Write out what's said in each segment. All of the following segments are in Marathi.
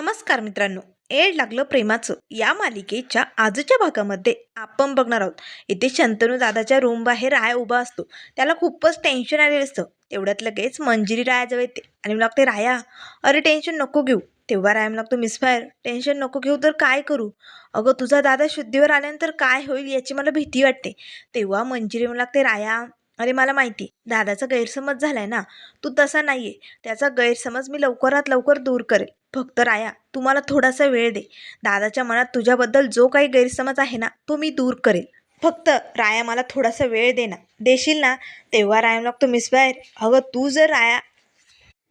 नमस्कार मित्रांनो एड लागलं प्रेमाचं. या मालिकेच्या आजच्या भागामध्ये आपण बघणार आहोत. इथे शंतनू दादाच्या रूम बाहेर राय उभा असतो. त्याला खूपच टेन्शन आलेलं असतं. तेवढ्यात लगेच मंजिरी रायाजवळ येते आणि मला लागते राया अरे टेन्शन नको घेऊ. तेव्हा राया मला लागतो मिसफायर टेन्शन नको घेऊ तर काय करू? अगं तुझा दादा शुद्धीवर आल्यानंतर काय होईल याची मला भीती वाटते. तेव्हा मंजिरी मला लागते राया अरे मला माहिती दादाचा गैरसमज झालाय ना. तू तसा नाही आहे त्याचा गैरसमज मी लवकरात लवकर दूर करेल. फक्त राया तू मला थोडासा वेळ दे. दादाच्या मनात तुझ्याबद्दल जो काही गैरसमज आहे ना तो मी दूर करेल. फक्त राया मला थोडासा वेळ दे ना. देशील ना? तेव्हा राया लागतो बाहेर. अगं तू जर राया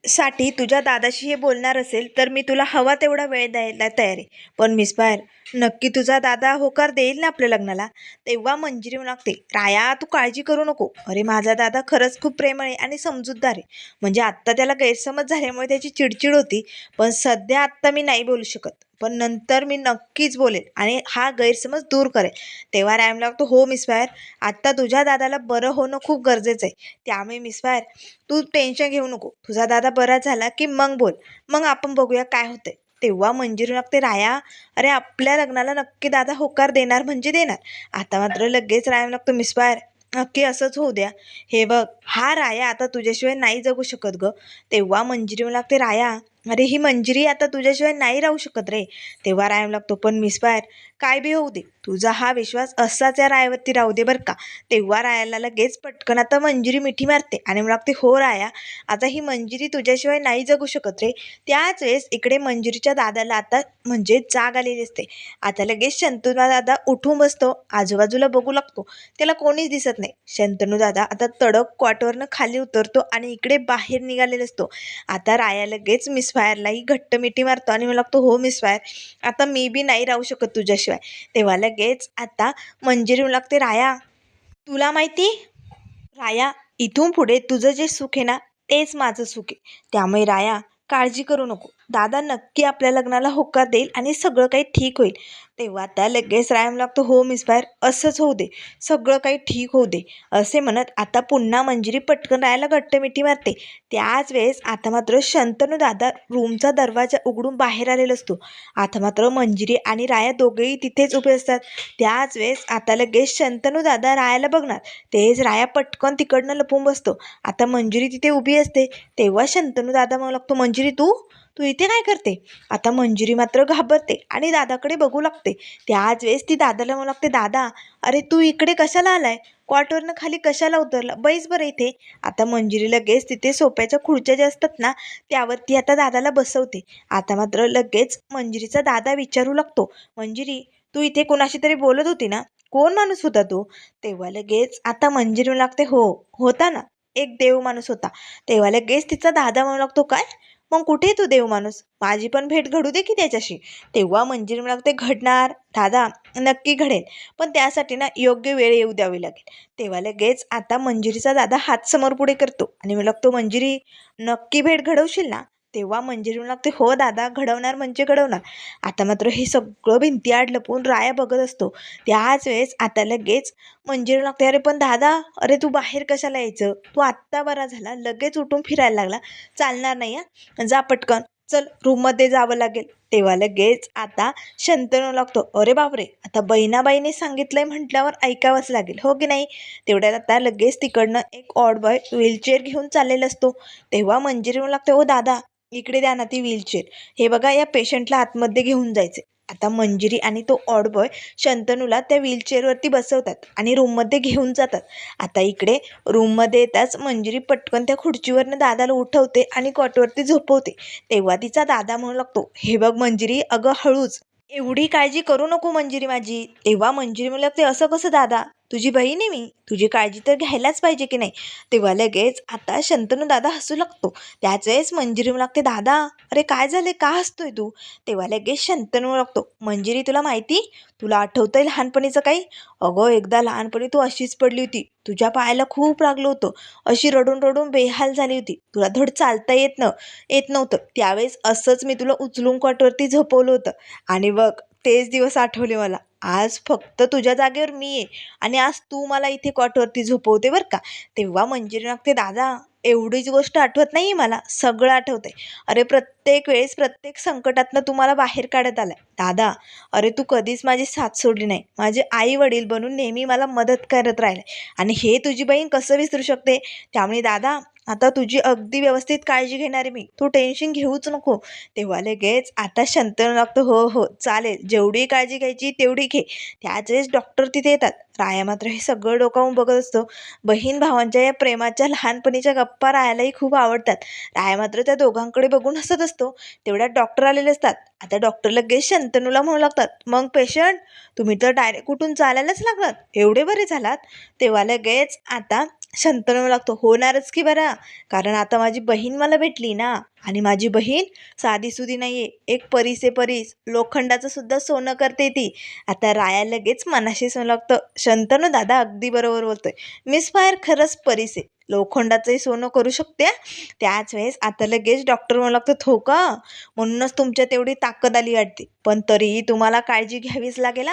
साठी तुझ्या दादाशी हे बोलणार असेल तर मी तुला हवा तेवढा वेळ द्यायला तयार आहे. पण मिस बाहेर नक्की तुझा दादा होकार देईल ना आपल्या लग्नाला? तेव्हा मंजिरी लागते. राया तू काळजी करू नको. अरे माझा दादा खरंच खूप प्रेमळ आहे आणि समजूतदार आहे. म्हणजे आत्ता त्याला गैरसमज झाल्यामुळे त्याची चिडचिड होती पण सध्या आत्ता मी नाही बोलू शकत. पण नंतर मी नक्कीच बोलेन आणि हा गैरसमज दूर करेल तेव्हा रॅम लागतो हो मिस फायर आत्ता तुझ्या दादाला बरं होणं खूप गरजेचं आहे. त्यामुळे मिस फायर तू टेन्शन घेऊ नको. तुझा दादा बरा झाला की मग बोल. मग आपण बघूया काय होतंय. तेव्हा मंजिरू लागते राया अरे आपल्या लग्नाला नक्की दादा होकार देणार म्हणजे देणार. आता मात्र लगेच रायम लागतो मिस फायर नक्की असंच होऊ द्या. हे बघ हा राया आता तुझ्याशिवाय नाही जगू शकत ग. तेव्हा मंजिरी लागते राया अरे ही मंजिरी आता तुझ्याशिवाय नाही राहू शकत रे. तेव्हा रायम लागतो पण मिसफायर काय बी होऊ दे. तुझा हा विश्वास असाच या रायावरती राहू दे बरं का. तेव्हा रायाला लगेच पटकन आता मंजिरी मिठी मारते. आणि मला लागते हो राया आता ही मंजिरी तुझ्याशिवाय नाही जगू शकत रे. त्याच वेळेस इकडे मंजिरीच्या दादाला आता म्हणजे जाग आलेली असते. आता लगेच शंतनू दादा उठून बसतो. आजूबाजूला बघू लागतो. त्याला कोणीच दिसत नाही. शंतनू दादा आता तडक क्वाटवरनं खाली उतरतो आणि इकडे बाहेर निघालेला असतो. आता राया लगेच मिस मिसफायरलाही घट्ट मिठी मारतो आणि मला लागतो हो मिसफायर आता मी बी नाही राहू शकत तुझ्याशिवाय. तेव्हा लगेच आता मंजिरी मला लागते राया तुला माहिती? राया इथून पुढे तुझं जे सुख आहे ना तेच माझं सुख आहे. त्यामुळे राया काळजी करू नको. दादा नक्की आपल्या लग्नाला होकार देईल आणि सगळं काही ठीक होईल. तेव्हा आता लगेच रायम लागतो हो मिसफायर असंच होऊ दे सगळं काही ठीक होऊ दे असे म्हणत आता पुन्हा मंजिरी पटकन रायाला घट्ट मिठी मारते. त्याच वेळेस आता मात्र शंतनू दादा रूमचा दरवाजा उघडून बाहेर आलेला असतो. आता मात्र मंजिरी आणि राया दोघेही तिथेच उभे असतात. त्याच वेळेस आता लगेच शंतनू दादा रायाला बघणार. तेच राया पटकन तिकडनं लपून बसतो. आता मंजिरी तिथे उभी असते. तेव्हा शंतनू दादा मग लागतो मंजिरी तू? तू इथे काय करते? आता मंजिरी मात्र घाबरते आणि दादाकडे बघू लागते. त्याच वेळेस ती दादाला म्हणू लागते दादा अरे तू इकडे कशाला आलाय? क्वार्टरनं खाली कशाला उतरला? बैस बरं इथे. आता मंजिरी लगेच तिथे सोप्याच्या खुर्च्या ज्या असतात ना त्यावरती आता दादाला बसवते. आता मात्र लगेच मंजिरीचा दादा विचारू लागतो मंजिरी तू इथे कोणाशी तरी बोलत होती ना? कोण माणूस होता तू? तेव्हा लगेच आता मंजिरी म्हणू लागते हो होता ना एक देव माणूस होता. तेव्हा लगेच तिचा दादा म्हणू लागतो काय? मग कुठे तू देव माणूस? माझी पण भेट घडू दे की त्याच्याशी. तेव्हा मंजिरी मला ते घडणार. दादा नक्की घडेल. पण त्यासाठी ना योग्य वेळ येऊ द्यावी लागेल. तेव्हा लगेच आता मंजिरीचा दादा हात समोर पुढे करतो. आणि मला लागतो मंजिरी नक्की भेट घडवशील ना? तेव्हा मंजिरी लागते हो दादा घडवणार म्हणजे घडवणार. आता मात्र हे सगळं भिंती आड लपून राया बघत असतो. त्याच वेळेस आता लगेच मंजिरी लागते अरे पण दादा अरे तू बाहेर कशाला यायचं? तू आत्ता बरा झाला लगेच उठून फिरायला लागला. चालणार नाही हा? जा पटकन चल रूममध्ये जावं लागेल. तेव्हा लगेच आता शंतनू लागतो अरे बापरे आता बहिणाबाईने सांगितलंय म्हटल्यावर ऐकावंच लागेल हो की नाही? तेवढ्यात आता लगेच तिकडनं एक ऑड बॉय व्हीलचेअर घेऊन चाललेला असतो. तेव्हा मंजिरी म्हणू लागते हो दादा इकडे द्या ना ती व्हीलचेअर. हे बघा या पेशंटला आतमध्ये घेऊन जायचे आता मंजिरी आणि तो ऑड बॉय शंतनूला त्या व्हीलचेअरवरती बसवतात आणि रूममध्ये घेऊन जातात. आता इकडे रूममध्ये येताच मंजिरी पटकन त्या खुर्चीवरनं दादाला उठवते आणि कॉटवरती झोपवते. तेव्हा तिचा दादा म्हणू लागतो हे बघ मंजिरी अगं हळूच. एवढी काळजी करू नको मंजिरी माझी. तेव्हा मंजिरी म्हणू लागते असं कसं दादा? तुझी बहीण आहे मी तुझी काळजी तर घ्यायलाच पाहिजे की नाही? तेव्हा लगेच आता शंतनू दादा हसू लागतो. त्याच वेळेस मंजिरी लागते दादा अरे काय झाले का हसतोय तू? तेव्हा लगेच शंतनू लागतो मंजिरी तुला माहिती? तुला आठवतंय लहानपणीचं काही? अगं एकदा लहानपणी तू अशीच पडली होती. तुझ्या पायाला खूप लागलं होतं. अशी रडून रडून बेहाल झाली होती. तुला धड चालता येत न येत नव्हतं. त्यावेळेस असंच मी तुला उचलून कॉटवरती झोपवलं होतं. आणि बघ तेच दिवस आठवले मला. आज फक्त तुझ्या जागेवर मी आहे आणि आज तू मला इथे कॉटवरती झोपवते बरं का. तेव्हा मंजिरी लागते दादा एवढीच गोष्ट आठवत नाही मला. सगळं आठवतंय. अरे प्रत्येक वेळेस प्रत्येक संकटातनं तू मला बाहेर काढत आलाय. दादा अरे तू कधीच माझी साथ सोडली नाही. माझे आई वडील बनून नेहमी मला मदत करत राहिले आणि हे तुझी बहीण कसं विसरू शकते? त्यामुळे दादा आता तुझी अगदी व्यवस्थित काळजी घेणार आहे मी. तू टेन्शन घेऊच नको. तेव्हा लगेच आता शंतनू लागतं हो हो चालेल. जेवढी काळजी घ्यायची तेवढी घे. त्याच वेळेस डॉक्टर तिथे येतात. राया मात्र हे सगळं डोकावून बघत असतो. बहीण भावांच्या या प्रेमाच्या लहानपणीच्या गप्पा रायालाही खूप आवडतात. राया मात्र त्या दोघांकडे बघून हसत असतो. तेवढ्यात डॉक्टर आलेले असतात. आता डॉक्टर लगेच शंतनूला म्हणू लागतात. मग पेशंट तुम्ही तर डायरेक्ट कुठून चालायलाच लागलात? एवढे बरे झालात? तेव्हा लगेच आता शंतनू लागतो होणारच की बरा. कारण आता माझी बहीण मला भेटली ना. आणि माझी बहीण साधीसुधी नाही आहे एक परीस आहे परीस. लोखंडाचं सुद्धा सोनं करते ती. आता राया लगेच मनाशी सोनं लागतं. शंतनू दादा अगदी बरोबर बोलतोय. मिस फायर खरंच परीस. आहे लोखंडाचंही सोनं करू शकते. त्याच वेळेस आता लगेच डॉक्टर म्हणू लागतं थो का म्हणूनच तुमच्या तेवढी ताकद आली वाटते. पण तरीही तुम्हाला काळजी घ्यावीच लागेल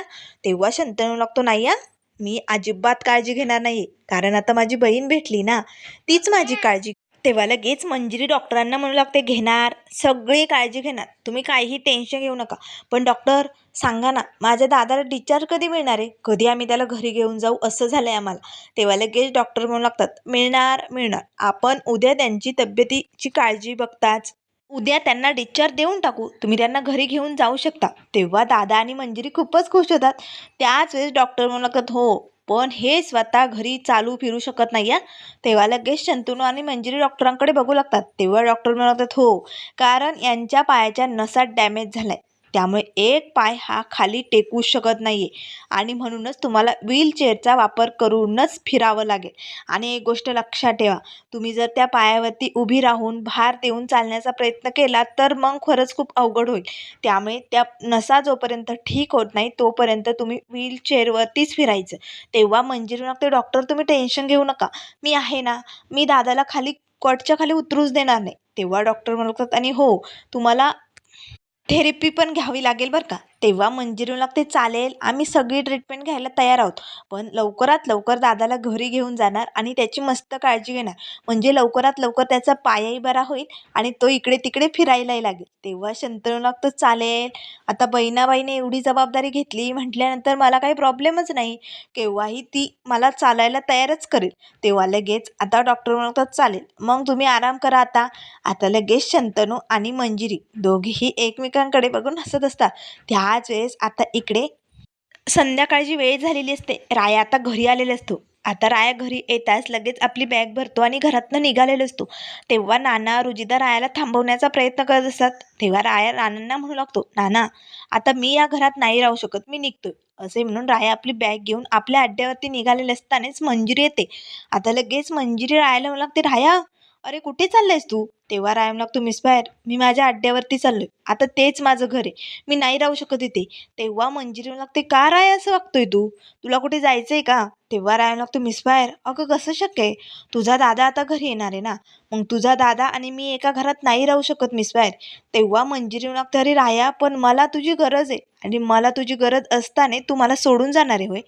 तेव्हा शंतनू लागतो नाही आ मी अजिबात काळजी घेणार नाही. कारण आता माझी बहीण भेटली ना तीच माझी काळजी तेव्हा लगेच मंजिरी डॉक्टरांना म्हणू लागते घेणार सगळी काळजी घेणार. तुम्ही काहीही टेन्शन घेऊ नका. पण डॉक्टर सांगा ना माझ्या दादाला डिस्चार्ज कधी मिळणार आहे? कधी आम्ही त्याला घरी घेऊन जाऊ? असं झालं आहे आम्हाला. तेव्हा लगेच डॉक्टर म्हणू लागतात मिळणार मिळणार. आपण उद्या त्यांची तब्येतीची काळजी बघताच. उद्या त्यांना डिस्चार्ज देऊन टाकू. तुम्ही त्यांना घरी घेऊन जाऊ शकता. तेव्हा दादा आणि मंजिरी खूपच खुश होतात. त्याच वेळेस डॉक्टर मुलाखत हो पण हे स्वतः घरी चालू फिरू शकत नाही या तेव्हा लगेच शंतनू आणि मंजिरी डॉक्टरांकडे बघू लागतात. तेव्हा डॉक्टर म्हणतात हो कारण यांच्या पायाच्या नसात डॅमेज झालाय. त्यामुळे एक पाय हा खाली टेकू शकत नाही आहे आणि म्हणूनच तुम्हाला व्हीलचेअरचा वापर करूनच फिरावं लागेल. आणि एक गोष्ट लक्षात ठेवा तुम्ही जर त्या पायावरती उभी राहून भार देऊन चालण्याचा प्रयत्न केला तर मग खरंच खूप अवघड होईल. त्यामुळे त्या नसा जोपर्यंत ठीक होत नाही तोपर्यंत तुम्ही व्हीलचेअरवरतीच फिरायचं. तेव्हा मंजिरी ते डॉक्टर तुम्ही टेन्शन घेऊ नका. मी आहे ना मी दादाला खाली कॉटच्या खाली उतरूच देणार नाही. तेव्हा डॉक्टर म्हणतात आणि हो तुम्हाला थेरपी पण घ्यावी लागेल बरं का? तेव्हा मंजिरी लागते चालेल. आम्ही सगळी ट्रीटमेंट घ्यायला तयार आहोत. पण लवकरात लवकर दादाला घरी घेऊन जाणार आणि त्याची मस्त काळजी घेणार. म्हणजे लवकरात लवकर त्याचा पायही बरा होईल आणि तो इकडे तिकडे फिरायलाही लागेल. तेव्हा शंतनू लागतो चालेल. आता बहिणाबाईने एवढी जबाबदारी घेतली म्हटल्यानंतर मला काही प्रॉब्लेमच नाही. केव्हाही ती मला चालायला तयारच करेल. तेव्हा लगेच आता डॉक्टर म्हणतात चालेल. मग तुम्ही आराम करा आता. आता लगेच शंतनू आणि मंजिरी दोघीही एकमेकांकडे बघून हसत असतात. त्याच वेळेस आता इकडे संध्याकाळची वेळ झालेली असते. राया आता घरी आलेला असतो. आता राया घरी येताच लगेच आपली बॅग भरतो आणि घरातनं निघालेला असतो. तेव्हा नाना रुजिदा रायाला थांबवण्याचा प्रयत्न करत असतात. तेव्हा राया नानांना म्हणू लागतो नाना आता मी या घरात नाही राहू शकत मी निघतोय. असे म्हणून राया आपली बॅग घेऊन आपल्या अड्ड्यावरती निघालेले असतानाच मंजिरी येते. आता लगेच मंजिरी रायाला म्हणू लागते राया अरे कुठे चाललायस तू? तेव्हा राया म्हणू लागतो मिस बाहेर. मी माझ्या अड्ड्यावरती चाललोय. आता तेच माझं घर आहे. मी नाही राहू शकत इथे. तेव्हा मंजिरी लागते का राय असं वागतोय तू? तुला कुठे जायचं आहे का? तेव्हा राय म्हणू लागतो मिस बाहेर. अगं कसं शक्य आहे? तुझा दादा आता घरी येणार आहे ना? मग तुझा दादा आणि मी एका घरात नाही राहू शकत मिस बाहेर. तेव्हा मंजिरी म्हणू लागते अरे राया पण मला तुझी गरज आहे. आणि मला तुझी गरज असताना तू मला सोडून जाणार आहे होय?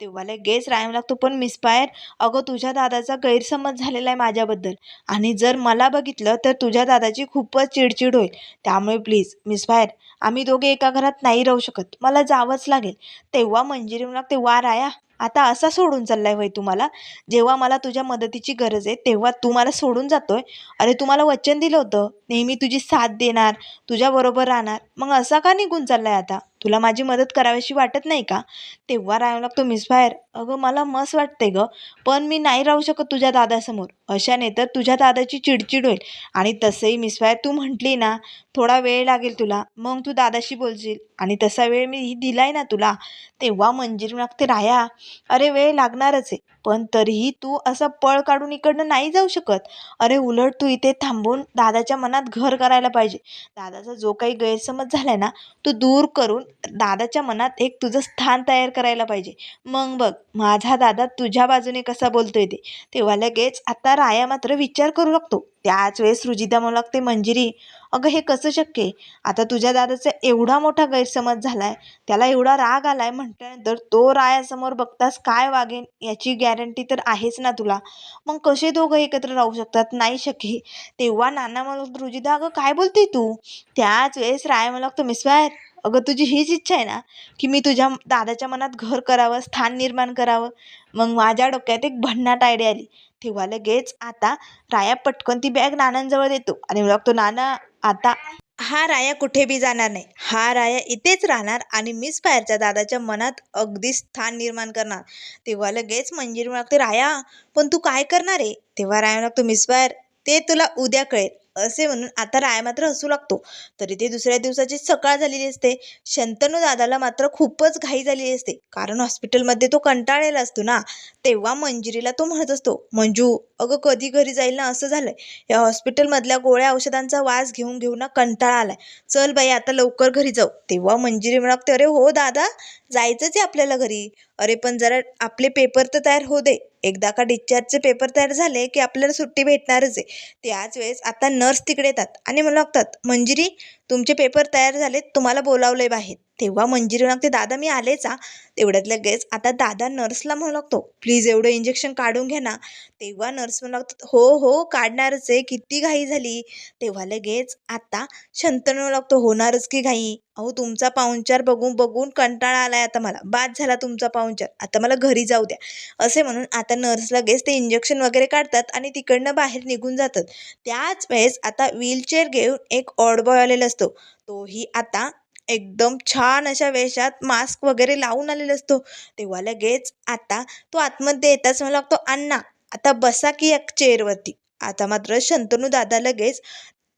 तेव्हा लगेच रायम लागतो पण मिस बाहेर. अगं तुझ्या दादाचा गैरसमज झालेला आहे माझ्याबद्दल. आणि जर मला बघितलं तर तुझ्या दादाची खूपच चिडचिड होईल. त्यामुळे प्लीज मिस बाहेर. आम्ही दोघे एका घरात नाही राहू शकत. मला जावंच लागेल. तेव्हा मंजिरी म्हणा लागते वा राया. आता असा सोडून चाललाय होय तुम्हाला जेव्हा मला तुझ्या मदतीची गरज आहे तेव्हा तू मला सोडून जातोय. अरे तुम्हाला वचन दिलं होतं. नेहमी तुझी साथ देणार तुझ्याबरोबर राहणार. मग असा का निघून चाललाय आता? तुला माझी मदत करावीशी वाटत नाही का? तेव्हा राहावं लागतो मिस बाहेर. अगं मला मस्त वाटते गं. पण मी नाही राहू शकत तुझ्या दादासमोर. अशाने तर तुझ्या दादाची चिडचिड होईल. आणि तसंही मिस तू म्हटली ना थोडा वेळ लागेल तुला मग तू दादाशी बोलशील. आणि तसा वेळ मी दिलाय ना तुला तेव्हा मंजिरी लागते राया. अरे वेळ लागणारच आहे. पण तरीही तू असं पळ काढून इकडनं नाही जाऊ शकत. अरे उलट तू इथे थांबून दादाच्या मनात घर करायला पाहिजे. दादाचा जो काही गैरसमज झाला आहे ना तो दूर करून दादाच्या मनात एक तुझं स्थान तयार करायला पाहिजे. मग बघ माझा दादा तुझ्या बाजूने कसा बोलतोय ते. तेव्हा लगेच आता राया मात्र विचार करू लागतो. त्याच वेळेस रुजिदा म्हणू लागते मंजिरी अगं हे कसं शक्य आहे? आता तुझ्या दादाचा एवढा मोठा गैरसमज झाला आहे त्याला एवढा राग आला आहे म्हटल्यानंतर तो रायासमोर बघताच काय वागेन याची गॅरंटी तर आहेच ना तुला. मग कसे दोघं एकत्र राहू शकतात? नाही शक्य तेव्हा नाना म्हणू रुजिदा अगं काय बोलते तू? त्याच वेळेस राया म्हणू लागतो मिसवायर अगं तुझी हीच इच्छा आहे ना की मी तुझ्या दादाच्या मनात घर करावं स्थान निर्माण करावं. मग माझ्या डोक्यात एक भन्नाट आयडिया आली. तेव्हा लगेच आता राया पटकन ती बॅग नानांजवळ देतो. आणि म्हणू लागतो नाना आता हा राया कुठे बी जाणार नाही. हा राया इथेच राहणार आणि मिस फायरच्या दादाच्या मनात अगदी स्थान निर्माण करणार. तेव्हा लगेच मंजिरी लागते राया पण तू काय करणार आहे? तेव्हा राया लागतो मिस फायर ते तुला उद्या कळेल. असे म्हणून आता राय मात्र हसू लागतो. तरी ते दुसऱ्या दिवसाची सकाळ झालेली असते. शंतनू दादाला मात्र खूपच घाई झालेली असते. कारण हॉस्पिटलमध्ये तो कंटाळलेला असतो ना. तेव्हा मंजिरीला तो म्हणत असतो मंजू अगं कधी घरी जाईल ना? असं झालंय. या हॉस्पिटलमधल्या गोळ्या औषधांचा वास घेऊन घेऊन ना कंटाळा आलाय. चल बाई आता लवकर घरी जाऊ. तेव्हा मंजिरी म्हणते अरे हो दादा. जायचंच आहे आपल्याला घरी. अरे पण जरा आपले पेपर तर तयार होऊ दे. एकदा का डिस्चार्जचे पेपर तयार झाले की आपल्याला सुट्टी भेटणारच आहे. त्याच वेळेस आता नर्स तिकडे येतात आणि मला लागतात मंजिरी तुमचे पेपर तयार झालेत तुम्हाला बोलावले बाहेर. तेव्हा मंजिरी लागते दादा मी आलेच हा. तेवढ्यात लगेच आता दादा नर्सला म्हणू लागतो प्लीज एवढं इंजेक्शन काढून घ्या ना. तेव्हा नर्स म्हणू लागतो हो हो काढणारच आहे किती घाई झाली. तेव्हा लगेच आता शंतनू लागतो होणारच की घाई? अहो तुमचा पाहुणचार बघून बघून कंटाळा आलाय आता मला. बाद झाला तुमचा पाहुणचार. आता मला घरी जाऊ द्या. असे म्हणून आता नर्स लगेच ते इंजेक्शन वगैरे काढतात आणि तिकडनं बाहेर निघून जातात. त्याच वेळेस आता व्हीलचेअर घेऊन एक ऑडबॉय बॉय आलेला तोही आता एकदम छान अशा वेशात मास्क वगैरे लावून आलेला असतो. तेव्हा लगेच आता तो आतमध्ये येताच मला लागतो अण्णा आता बसा की एक चेअरवरती आता मात्र शंतनू दादा लगेच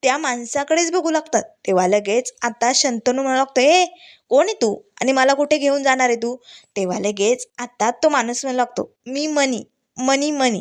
त्या माणसाकडेच बघू लागतात. तेव्हा लगेच आता शंतनू म्हणू लागतो ए कोण आहे तू? आणि मला कुठे घेऊन जाणार आहे तू? तेव्हा लगेच आता तो माणूस म्हणू लागतो मी मनी मनी मनी.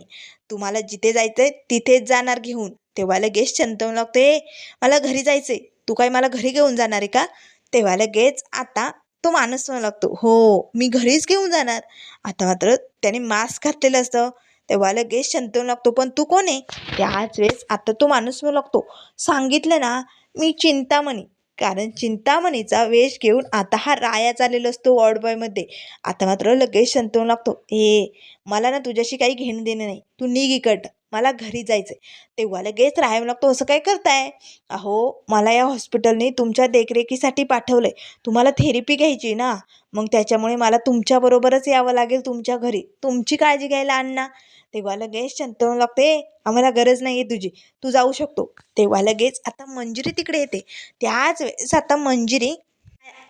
तुम्हाला जिथे जायचं आहे तिथेच जाणार घेऊन. तेव्हा लगेच शंतनू लागतो ए मला घरी जायचं आहे तू काय मला घरी घेऊन जाणार आहे का? तेव्हा लगेच आता तो माणूस म्हणू लागतो हो मी घरीच घेऊन जाणार. आता मात्र त्याने मास्क घातलेलं असतं. तेव्हा लगेच शंतनू लागतो पण तू कोण आहे? त्याच वेळेस आता तो माणूस म्हणू लागतो सांगितलं ना मी चिंतामणी. कारण चिंतामणीचा वेश घेऊन आता हा राया चाललेला असतो वॉर्ड बॉयमध्ये आता मात्र लगेच शंतनू लागतो ए मला ना तुझ्याशी काही घेणं देणं नाही. तू निघ इकट मला घरी जायचं आहे तेव्हा लगेच राहायला लागतो. असं काय करताय? अहो मला या हॉस्पिटलने तुमच्या देखरेखीसाठी पाठवलं आहे तुम्हाला थेरपी घ्यायची ना? मग त्याच्यामुळे मला तुमच्याबरोबरच यावं लागेल तुमच्या घरी. तुमची काळजी घ्यायला अण्णा. तेव्हा लगेच शंतनू लागते आम्हाला गरज नाही आहे तुझी. तू जाऊ शकतो. तेव्हा लगेच आता मंजिरी तिकडे येते. त्याच वेळेस आता मंजिरी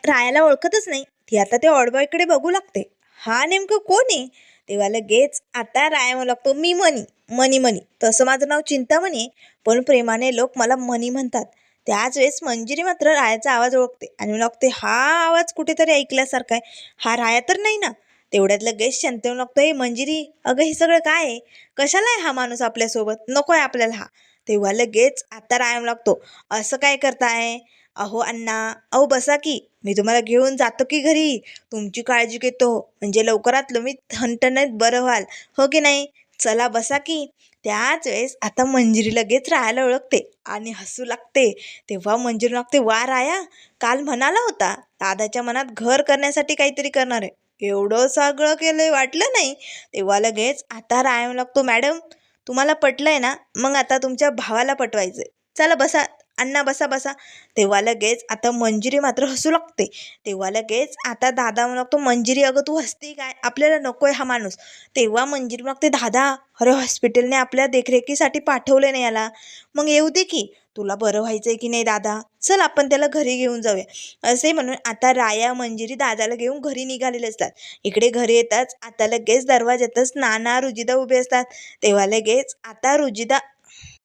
रायाला ओळखतच नाही. ती आता त्या ऑडबॉयकडे बघू लागते. हा नेमकं कोण आहे? तेव्हा लगेच आता राया म्हणू लागतो मी मनी. मनी मनी. तसं माझं नाव चिंतामणी आहे पण प्रेमाने लोक मला मनी म्हणतात. त्याच वेळेस मंजिरी मात्र रायाचा आवाज ओळखते आणि म्हणू लागते हा आवाज कुठेतरी ऐकल्यासारखा आहे. हा राया तर नाही ना? तेवढ्यात लगेच शंतनू लागतो हे मंजिरी अगं हे सगळं काय आहे? कशाला आहे हा माणूस आपल्यासोबत? नको आहे आपल्याला हा. तेव्हा लगेच आता रायम लागतो असं काय करताय? अहो अण्णा अहो बसा की. मी तुम्हाला घेऊन जातो की घरी? तुमची काळजी घेतो. म्हणजे लवकरात मी ठणठणीत बरं व्हाल. हो की नाही? चला बसा की. त्याच वेळेस आता मंजिरी लगेच राहायला ओळखते आणि हसू लागते. तेव्हा मंजिरी लागते वा राया काल म्हणाला होता दादाच्या मनात घर करण्यासाठी काहीतरी करणार आहे. एवढं सगळं केलंय वाटलं नाही. तेव्हा लगेच आता राया लागतो मॅडम. तुम्हाला पटलंय ना? मग आता तुमच्या भावाला पटवायचंय. चला बसा अण्णा बसा बसा. तेव्हा लगेच आता मंजिरी मात्र हसू लागते. तेव्हा लगेच आता दादा म्हणू लागतो मंजिरी अगं तू हसती काय? आपल्याला नकोय हा माणूस. तेव्हा मंजिरी मागते दादा अरे हॉस्पिटलने आपल्या देखरेखीसाठी पाठवले नाही याला. मग येऊ दे की. तुला बरं व्हायचं आहे की नाही दादा? चल आपण त्याला घरी घेऊन जाऊया. असे म्हणून आता राया मंजिरी दादाला घेऊन घरी निघालेले असतात. इकडे घरी येताच आता लगेच दरवाज्यातच नाना रुजिदा उभे असतात. तेव्हा लगेच आता रुजिदा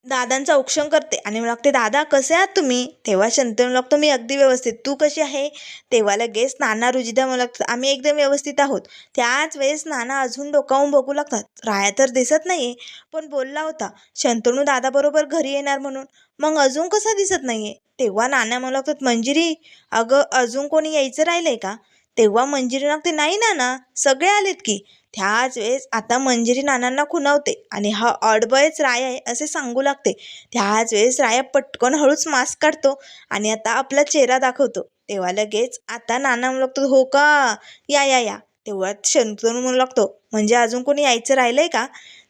दादांचा औक्षण करते. आणि मला लागते दादा कसे आहात तुम्ही? तेव्हा शंतनू लागतो मी अगदी व्यवस्थित. तू कशी आहे? तेव्हा लगेच नाना रुजिदा मला लागतात आम्ही एकदम व्यवस्थित आहोत. त्याच वेळेस नाना अजून डोकावून बघू लागतात. राया तर दिसत नाही पण बोलला होता शंतनू दादाबरोबर घरी येणार म्हणून. मग अजून कसा दिसत नाही आहे तेव्हा नाना मला लागतात मंजिरी अगं अजून कोणी यायचं राहिलं आहे का? तेव्हा मंजिरी लागते नाही नाना सगळे आलेत की. त्याच वेळेस आता मंजिरी नानांना खुणावते आणि हा ऑडबॉयच राया आहे असे सांगू लागते. त्याच वेळेस राया पटकन हळूच मास्क काढतो आणि आता आपला चेहरा दाखवतो. तेव्हा लगेच आता नाना म्हणू लागतो हो का? या या या. तेव्हा शंतनू म्हणू लागतो म्हणजे अजून कोणी यायचं राहिलंय का?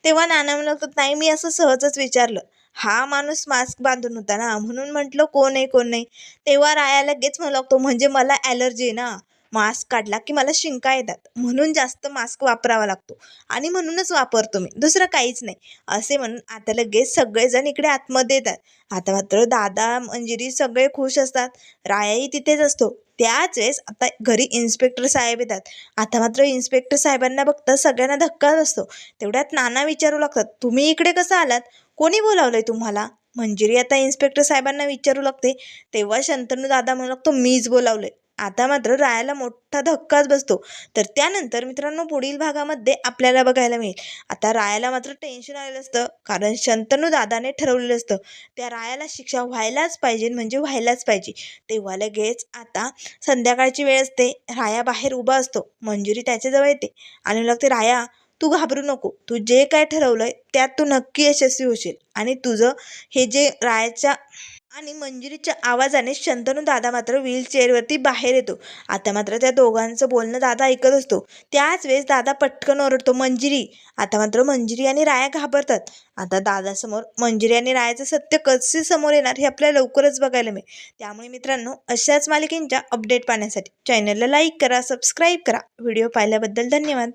तेव्हा नाना म्हणू लागतो नाही मी असं सहजच विचारलं. हा माणूस मास्क बांधून होता ना म्हणून म्हटलं कोण आहे कोण नाही? तेव्हा राया लगेच म्हणू लागतो म्हणजे मला ॲलर्जी आहे ना. मास्क काढला की मला शिंका येतात. म्हणून जास्त मास्क वापरावा लागतो. आणि म्हणूनच वापरतो मी. दुसरं काहीच नाही. असे म्हणून आता लगेच सगळेजण इकडे आतमध्ये येतात. आता मात्र दादा मंजिरी सगळे खुश असतात. रायाही तिथेच असतो. त्याच वेळेस आता घरी इन्स्पेक्टर साहेब येतात. आता मात्र इन्स्पेक्टर साहेबांना बघता सगळ्यांना धक्काच असतो तेवढ्यात नाना विचारू लागतात. तुम्ही इकडे कसं आलात? कोणी बोलावलंय तुम्हाला? मंजिरी आता इन्स्पेक्टर साहेबांना विचारू लागते. तेव्हा शंतनू दादा म्हणू लागतो मीच बोलावलंय. आता मात्र रायाला मोठा धक्काच बसतो. तर त्यानंतर मित्रांनो पुढील भागामध्ये आपल्याला बघायला मिळेल. आता रायाला मात्र टेन्शन आलेलं असतं. कारण शंतनू दादाने ठरवलेलं असतं. त्या रायाला शिक्षा व्हायलाच पाहिजे म्हणजे व्हायलाच पाहिजे. तेव्हा लगेच आता संध्याकाळची वेळ असते. राया बाहेर उभा असतो. मंजुरी त्याच्याजवळ येते. आणि लागते राया तू घाबरू नको. तू जे काय ठरवलंय त्यात तू नक्की यशस्वी होशील. आणि तुझं हे जे रायाच्या आणि मंजुरीच्या आवाजाने शंतनू दादा मात्र व्हीलचेअरवरती बाहेर येतो. आता मात्र त्या दोघांचं बोलणं दादा ऐकत असतो. त्याच वेळेस दादा पटकन ओरडतो मंजिरी. आता मात्र मंजिरी आणि राया घाबरतात. आता दादासमोर मंजिरी आणि रायाचं सत्य कसे समोर येणार हे आपल्याला लवकरच बघायला मिळेल. त्यामुळे मित्रांनो अशाच मालिकेंच्या अपडेट पाहण्यासाठी चॅनलला लाईक करा सबस्क्राईब करा. व्हिडिओ पाहिल्याबद्दल धन्यवाद.